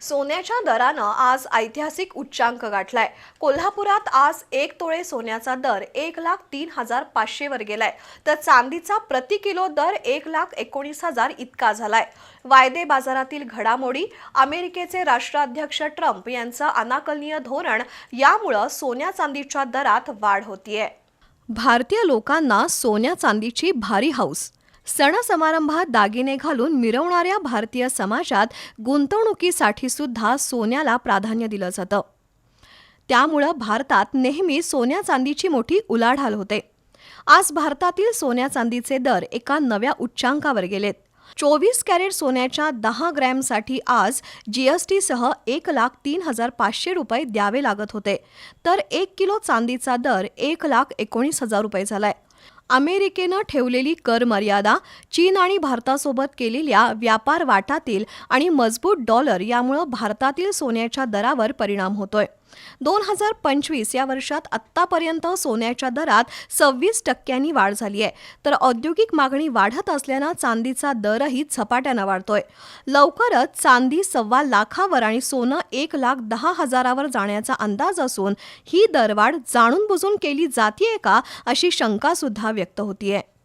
सोन्याच्या दरानं आज ऐतिहासिक उच्चांक गाठलाय. कोल्हापुरात आज एक तोळे सोन्याचा दर एक लाख तीन हजार पाचशे वर गेलाय. तर चांदीचा प्रति किलो दर एक लाख एकोणीस हजार इतका झालाय. वायदे बाजारातील घडामोडी अमेरिकेचे राष्ट्राध्यक्ष ट्रम्प यांचं अनाकलनीय धोरण यामुळं सोन्या चांदीच्या दरात वाढ होतीये. भारतीय लोकांना सोन्या चांदीची भारी हौस. सणसमारंभात दागिने घालून मिरवणाऱ्या भारतीय समाजात गुंतवणुकीसाठी सुद्धा सोन्याला प्राधान्य दिलं जातं त्यामुळं भारतात नेहमी सोन्या चांदीची मोठी उलाढाल होते. आज भारतातील सोन्या चांदीचे दर एका नव्या उच्चांकावर गेलेत. चोवीस कॅरेट सोन्याच्या दहा ग्रॅमसाठी आज जीएसटीसह एक लाख तीन हजार पाचशे रुपये द्यावे लागत होते. तर एक किलो चांदीचा दर एक लाख एकोणीस हजार रुपये झालाय. अमेरिकेनं ठेवलेली कर मर्यादा चीन आणि भारतासोबत केलेल्या व्यापार वाटातील आणि मजबूत डॉलर यामुळं भारतातील सोन्याच्या दरावर परिणाम होतोय. दोन हजार पंचवीस या वर्षात आत्तापर्यंत सोन्याच्या दरात सव्वीस टक्क्यांनी वाढ झाली आहे. तर औद्योगिक मागणी वाढत असल्यानं चांदीचा दरही झपाट्यानं वाढतोय. लवकरच चांदी सव्वा लाखावर आणि सोनं एक लाख दहा हजारावर जाण्याचा अंदाज असून ही दरवाढ जाणून बुजून केली जातीये का अशी शंका सुद्धा व्यक्त होतीये.